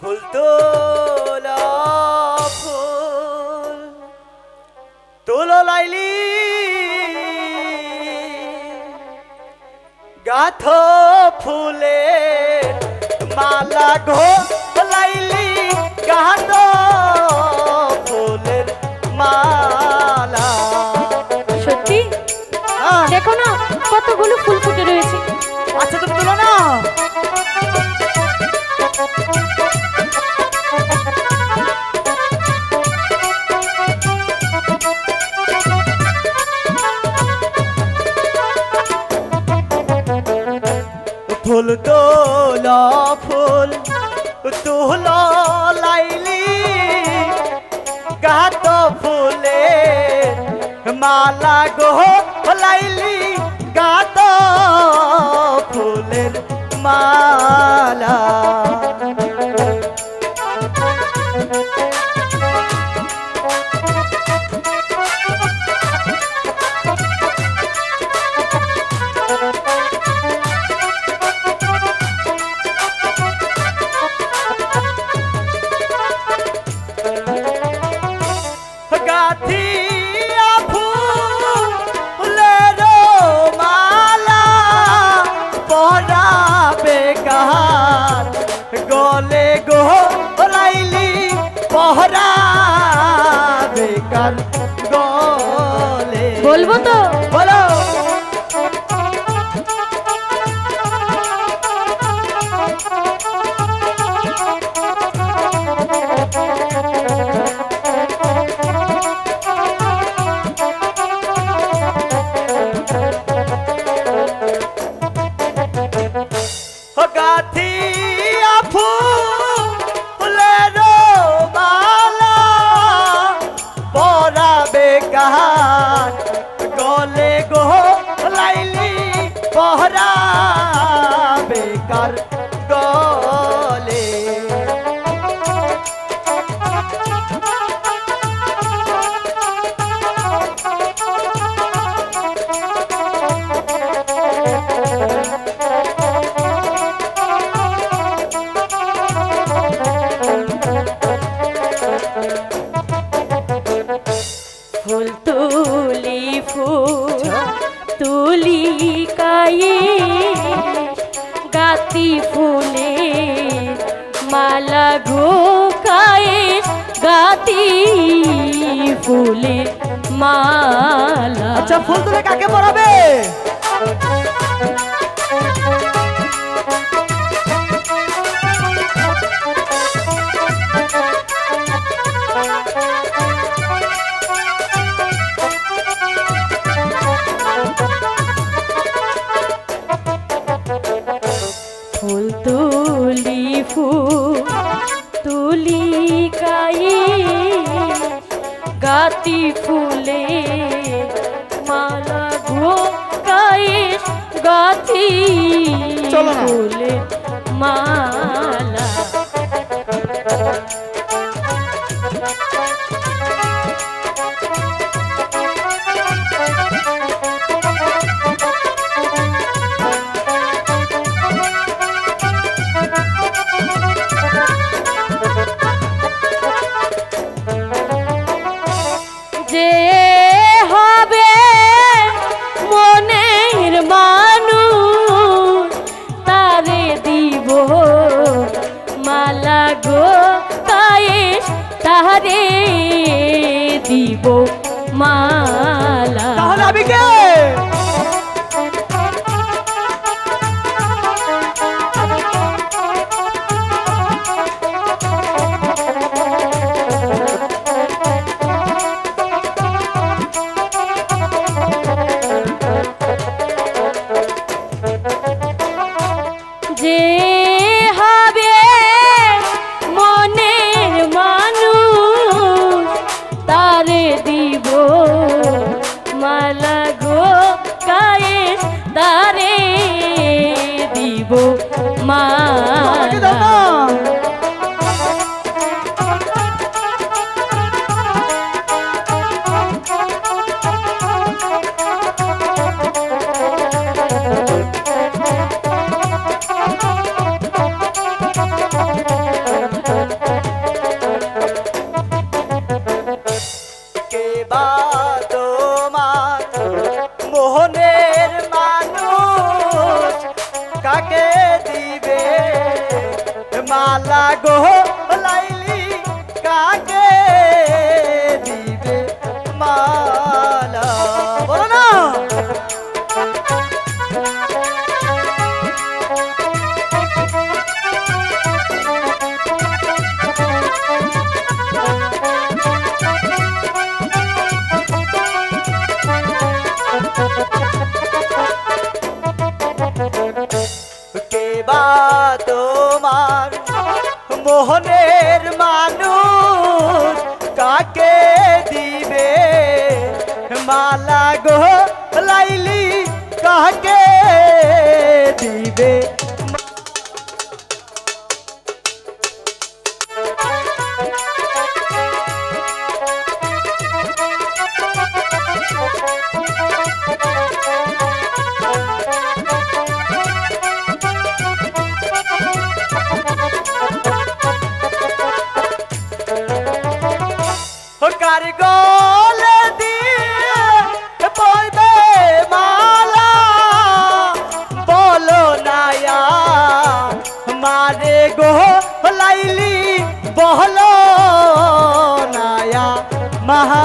ফুল তোলা ফুল। তোলো লাইলি। গাথ ফুলে মালা ঘোষ ফুলে। মালা গো লাইলি গাত ফুলের মালা। ter. ফুলে মালা। আচ্ছা ফুল তুলে কাকে পড়াবে বাতি চলো না। মা মোহনের মানুষ কাকে দিবে? মালা গো কেবা তোমার মোহনের মানুষ? কাকে দিবে মালা গো লাইলি? কাকে দিবে? তোমার গল দিয়ে পড়বে মালা। বলো নায়া মারে গো লাইলি বহলো নায়া মহা